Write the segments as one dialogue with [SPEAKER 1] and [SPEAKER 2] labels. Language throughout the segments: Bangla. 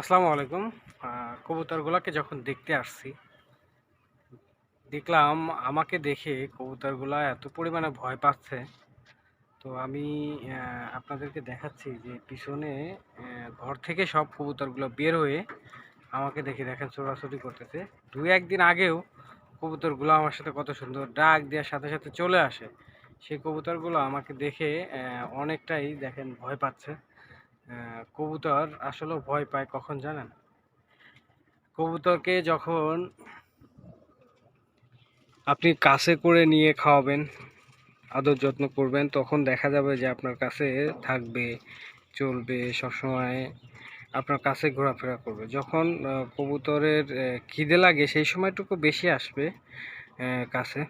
[SPEAKER 1] আসসালামু আলাইকুম। কবুতরগুলোকে যখন দেখতে আসছি, দেখলাম আমাকে দেখে কবুতরগুলা এত পরিমাণে ভয় পাচ্ছে। তো আমি আপনাদেরকে দেখাচ্ছি যে পিছনে ঘর থেকে সব কবুতরগুলো বের হয়ে আমাকে দেখে দেখেন ছোটাছুটি করতেছে। দুই একদিন আগেও কবুতরগুলো আমার সাথে কত সুন্দর ডাক দেওয়ার সাথে সাথে চলে আসে। সেই কবুতরগুলো আমাকে দেখে অনেকটাই দেখেন ভয় পাচ্ছে। কবুতর আসলে ভয় পায়, কখন জানেন? কবুতরকে যখন আপনি কাছে করে নিয়ে খাওয়াবেন, আদর যত্ন করবেন, তখন দেখা যাবে যে আপনার কাছে থাকবে, চলবে, সবসময় আপনার কাছে ঘোরাফেরা করবে। যখন কবুতরের খিদে লাগে, সেই সময়টুকু বেশি আসবে কাছে।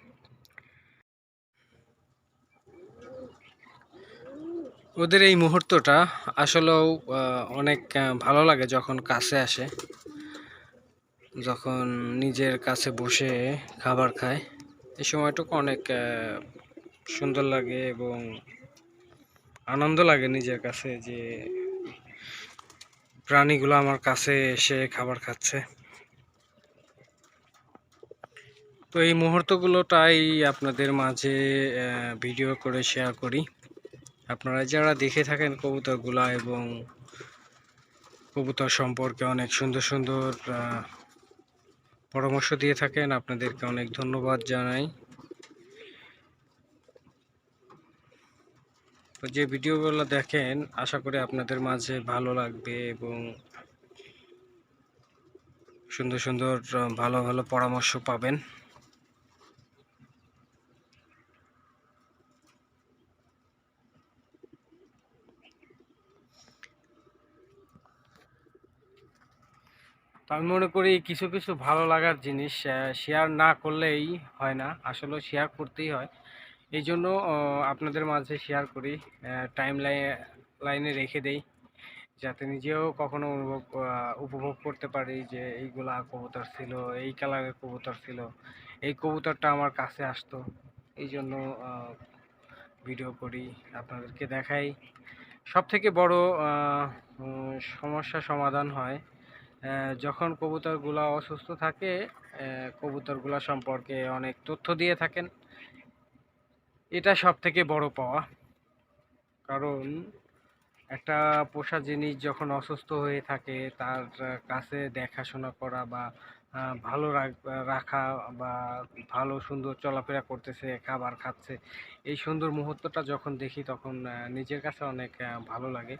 [SPEAKER 1] ওদের এই মুহূর্তটা আসলেও অনেক ভালো লাগে যখন কাছে আসে। যখন নিজের কাছে বসে খাবার খায়। এই সময়টুকু অনেক সুন্দর লাগে এবং আনন্দ লাগে নিজের কাছে যে প্রাণীগুলো আমার কাছে এসে খাবার খাচ্ছে। তো এই মুহূর্তগুলোটাই আপনাদের মাঝে ভিডিও করে শেয়ার করি। আপনারা যারা দেখে থাকেন কবুতরগুলা এবং কবুতর সম্পর্কে অনেক সুন্দর সুন্দর পরামর্শ দিয়ে থাকেন, আপনাদেরকে অনেক ধন্যবাদ জানাই। তো যে ভিডিওগুলো দেখেন, আশা করি আপনাদের মাঝে ভালো লাগবে এবং সুন্দর সুন্দর ভালো ভালো পরামর্শ পাবেন। তো আমি মনে করি কিছু কিছু ভালো লাগার জিনিস শেয়ার না করলেই হয় না। আসলে শেয়ার করতেই হয়। এই জন্য আপনাদের মাঝে শেয়ার করি টাইম লাইনে রেখে দেই। যাতে নিজেও কখনো অনুভব উপভোগ করতে পারি যে, এইগুলা কবুতর ছিল, এই কালারের কবুতর ছিল, এই কবুতরটা আমার কাছে আসতো। এই জন্য ভিডিও করি, আপনাদেরকে দেখাই। সব থেকে বড় সমস্যা সমাধান হয় যখন কবুতরগুলা অসুস্থ থাকে কবুতরগুলা সম্পর্কে অনেক তথ্য দিয়ে থাকেন। এটা সব থেকে বড় পাওয়া। কারণ একটা পোষা জিনিস যখন অসুস্থ হয়ে থাকে, তার কাছে দেখাশোনা করা বা ভালো রাখা বা ভালো সুন্দর চলাফেরা করতেছে, খাবার খাচ্ছে, এই সুন্দর মুহূর্তটা যখন দেখি তখন নিজের কাছে অনেক ভালো লাগে।